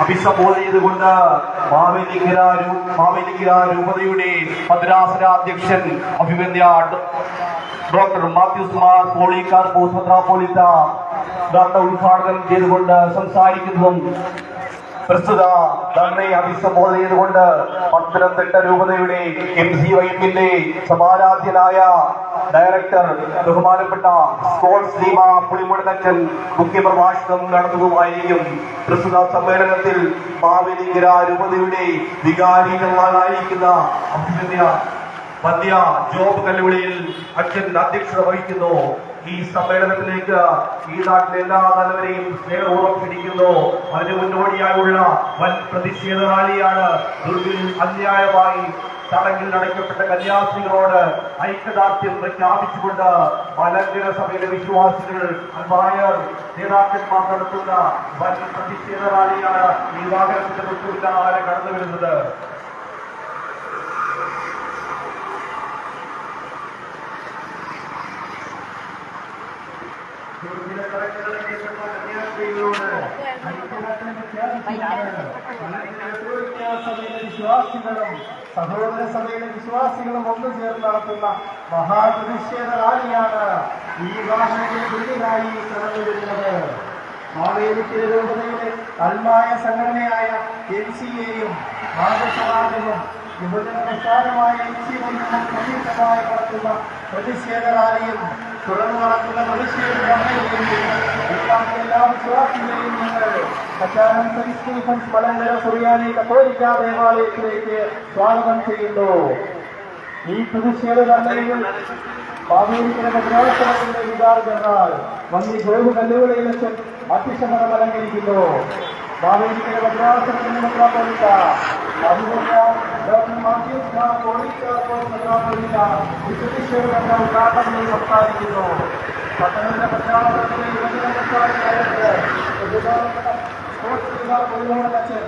അഭിസംബോധന ചെയ്തുകൊണ്ട് രൂപതയുടെ മദ്രാസന അധ്യക്ഷൻ അഭിമന്യ ഡോക്ടർ മാത്യൂസ് മാർ പോളിക്കാർ മെത്രാപ്പോലിത്ത ഡോക്ടർ ഉദ്ഘാടനം ചെയ്തുകൊണ്ട് സംസാരിക്കുന്നതും പ്രസ്തുത നന്ദി അഭിസംബോധന ചെയ്തുകൊണ്ട് പത്തനംതിട്ട രൂപതയുടെ എം സി വൈപ്പിന്റെ സമാരാധ്യനായ ഡയറക്ടർ ബഹുമാനപ്പെട്ട സ്പോർട്സ് ലീമ പുളിമുടനച്ചൻ മുഖ്യപ്രഭാഷണം നടത്തുന്നതുമായിരിക്കും പ്രസ്തുത സമ്മേളനത്തിൽ മാവേലിക്കര രൂപതയുടെ വികാരികളായിരിക്കുന്ന അഭിമന്യ മധ്യ ജോബ് കല്ലുവിളിയിൽ അച്ഛൻ അധ്യക്ഷത വഹിക്കുന്നു. ഈ സമ്മേളനത്തിലേക്ക് ഈ നാട്ടിലെ എല്ലാ തലവരെയും സ്നേഹപൂർവം ക്ഷണിക്കുന്നു. അതിന് മുന്നോടിയായുള്ള വൻ പ്രതിഷേധ റാലിയാണ് ദുർഗിൽ അന്യായമായി ചടങ്ങിൽ അടയ്ക്കപ്പെട്ട കന്യാസ്ത്രീകളോട് ഐക്യദാർഢ്യം പ്രഖ്യാപിച്ചുകൊണ്ട് മലങ്കര സഭയിലെ വിശ്വാസികൾ അൽവായർ നേതാക്കന്മാർ നടത്തുന്ന വൻ പ്രതിഷേധ റാലിയാണ് ഈ വാഹനത്തിന്റെ തൊട്ടുപിന്നാലെ കടന്നു വരുന്നത് വിശ്വാസികളും സഹോദര സഭയിലെ വിശ്വാസികളും ഒന്നു ചേർന്ന് നടത്തുന്ന മഹാപ്രതിഷേധ റാലിയാണ് ഈ വാഹനത്തിന് പിന്നിലായി കടന്നു വരുന്നത് രൂപതയുടെ അൽമായ സംഘടനയായ എൻ സി എയും മാതൃസമാജവും യുവജന പ്രസ്ഥാനമായ എൻ സി നടത്തുന്ന പ്രതിഷേധ റാലിയും തുടർന്ന് നടക്കുന്ന ധർണയും എല്ലാ കച്ചാനം സെന്റ് സ്റ്റീഫൻസ് മലങ്കര സുറിയാനി കത്തോലിക്ക ദേവാലയത്തിലേക്ക് സ്വാഗതം ചെയ്യുന്നു ഈ പ്രതിഷേധ ധർണയിൽ മാവേലിക്കര ഭദ്രാസനത്തിന്റെ വികാര ജനറൽ മന്ത്രി ജോബ് കല്ലുവിളയിലച്ചൻ അധ്യക്ഷപദം അലങ്കരിക്കുന്നു മാവേലിക്കര ഭദ്രാസനത്തിന്റെ മെത്രാപോലിത്ത അതുപോലെ ഡോക്ടർ മാത്യൂസ് മാർ പോളിക്കാർക്കോസ് മെത്രാപോലിത്ത ഈ പ്രതിഷേധ ധർണ ഉദ്ഘാടനം ചെയ്ത് സംസാരിക്കുന്നു പത്തനംതിട്ട ഭദ്രാസനത്തിലെ യുവജന പ്രസ്ഥാന ഡയറക്ടർ ബഹുമാനപ്പെട്ട സ്പോർട്സ് വിഭാഗ പൊതുമോഹനച്ചൻ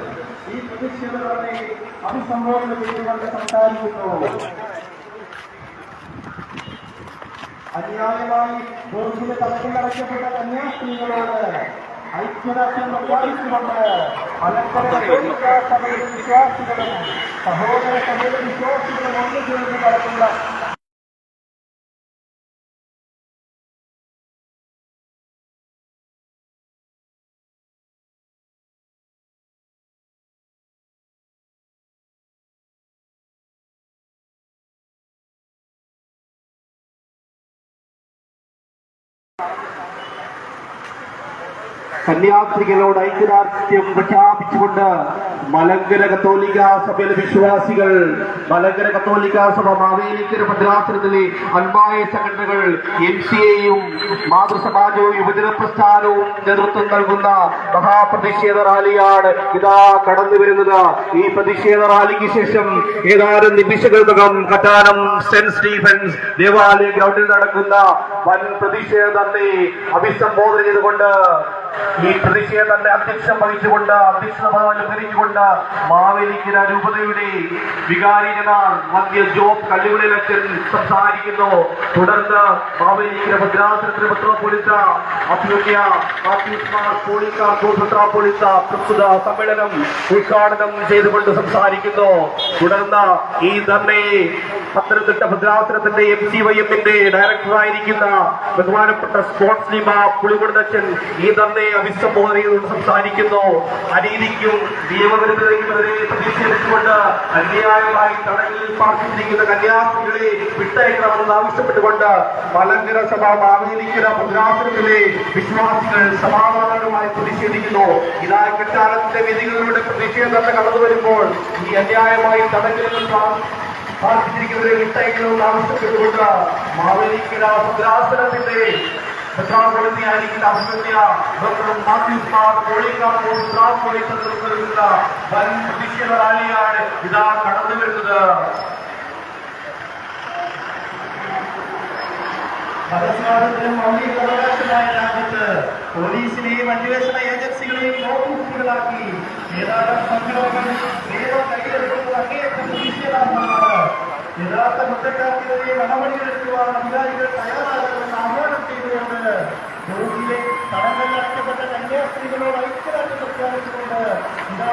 ഈ പ്രതിഷേധ ധർണയെ അഭിസംബോധന ചെയ്തുകൊണ്ട് സംസാരിക്കുന്നു അന്യായമായി ദുർഗിലെ തലത്തിലടക്കപ്പെട്ട കന്യാസ്ത്രീകളോട് ഐക്യദാർഢ്യം പ്രഖ്യാപിച്ചുകൊണ്ട് മലങ്കര കത്തോലിക്കാ സഭയിലെ വിശ്വാസികളും സഹോദര സഭയിലെ വിശ്വാസികളും ഒന്നു ചേർന്ന് നടത്തുന്ന കന്യാസ്ത്രീകളോട് ഐക്യദാർഢ്യം പ്രഖ്യാപിച്ചുകൊണ്ട് മലങ്കര കത്തോലിക്ക സഭയിലെ വിശ്വാസികൾ മലങ്കര കത്തോലിക്ക സഭ മാവേലിക്കര ഭദ്രാസനത്തിലെ അൻപായ സംഘടനകൾ എം സി എയും മാതൃസമാജവും യുവജന പ്രസ്ഥാനവും നേതൃത്വം നൽകുന്ന മഹാപ്രതിഷേധ റാലിയാണ് ഇതാ കടന്നു വരുന്നത്. ഈ പ്രതിഷേധ റാലിക്ക് ശേഷം ഏതാനും നിമിഷങ്ങൾക്കകം കറ്റാനം സെന്റ് സ്റ്റീഫൻസ് ദേവാലയ ഗ്രൗണ്ടിൽ നടക്കുന്ന വൻ പ്രതിഷേധത്തെ അഭിസംബോധന ചെയ്തുകൊണ്ട് ഈ പ്രതിഷേധത്തിന്റെ അധ്യക്ഷം വഹിച്ചുകൊണ്ട് അധ്യക്ഷത അനുസരിച്ചുകൊണ്ട് മാവേലിക്കര രൂപതയുടെ വികാരികനാൾ മധ്യ ജോബ് കല്ലുകളിലച്ചൻ സംസാരിക്കുന്നു. തുടർന്ന് മാവേലിക്കര ഭദ്രാസനത്തിന് മെത്രോപൊലിത്ത അഭ്യുദ്യ മെത്രോപൊലിത്ത പ്രസ്തുത സമ്മേളനം ഉദ്ഘാടനം ചെയ്തുകൊണ്ട് സംസാരിക്കുന്നു. തുടർന്ന് ഈ ധർണയെ പത്തനംതിട്ട ഭദ്രാസനത്തിന്റെ എം സി വൈ എമ്മിന്റെ ഡയറക്ടറായിരിക്കുന്ന ബഹുമാനപ്പെട്ട സ്പോർട്സ് ലീമ പുളികൊടുത്തച്ഛൻ ഈ തന്നെ അഭിസംബോധന ചെയ്തുകൊണ്ട് സംസാരിക്കുന്നു. അനീതിക്കും നിയമവിരുദ്ധതയ്ക്കുമെതിരെ പ്രതിഷേധിച്ചുകൊണ്ട് അന്യായമായി തടങ്ങളിൽ പാർപ്പിച്ചിരിക്കുന്ന കന്യാസ്ത്രീകളെ വിട്ടയക്കണമെന്ന് ആവശ്യപ്പെട്ടുകൊണ്ട് മലങ്കര സഭ മാവേലിക്കര ഭദ്രാസനത്തിലെ വിശ്വാസികൾ സമാധാനമായി പ്രതിഷേധിക്കുന്നു. ഇതാ കെട്ടാലത്തിന്റെ വിധികളിലൂടെ പ്രതിഷേധത്തെ കടന്നു വരുമ്പോൾ ഈ അന്യായമായി തടങ്ങളിൽ പാർപ്പിച്ചിരിക്കുന്നവരെ വിട്ടയക്കണമെന്ന് ആവശ്യപ്പെട്ടുകൊണ്ട് മാവേലിക്കര ഭദ്രാസനത്തിന്റെ ഇതാ കടന്നു വരുന്നത്. മതസ്വാതന്ത്ര്യം മൗലിക അവകാശമായ രാജ്യത്ത് പോലീസിനെയും അന്വേഷണ ഏജൻസികളെയും നോട്ടീസുകളാക്കി ഏതാനും സംഘടനകൾ നിയമം കയ്യിലെടുക്കുന്നത് അങ്ങേയറ്റം പ്രതിഷേധാർഹമാണ് യഥാർത്ഥ കുറ്റക്കാർക്കെതിരെ നടപടികളെടുക്കുവാൻ അധികാരികൾ തയ്യാറാകണമെന്ന് ആഹ്വാനം ചെയ്തുകൊണ്ട് രോഗിയിലെ തടങ്കലിൽ അടക്കപ്പെട്ട കന്യാസ്ത്രീകളോട് ഐക്യദാർഢ്യം പ്രഖ്യാപിച്ചുകൊണ്ട് ഇതാ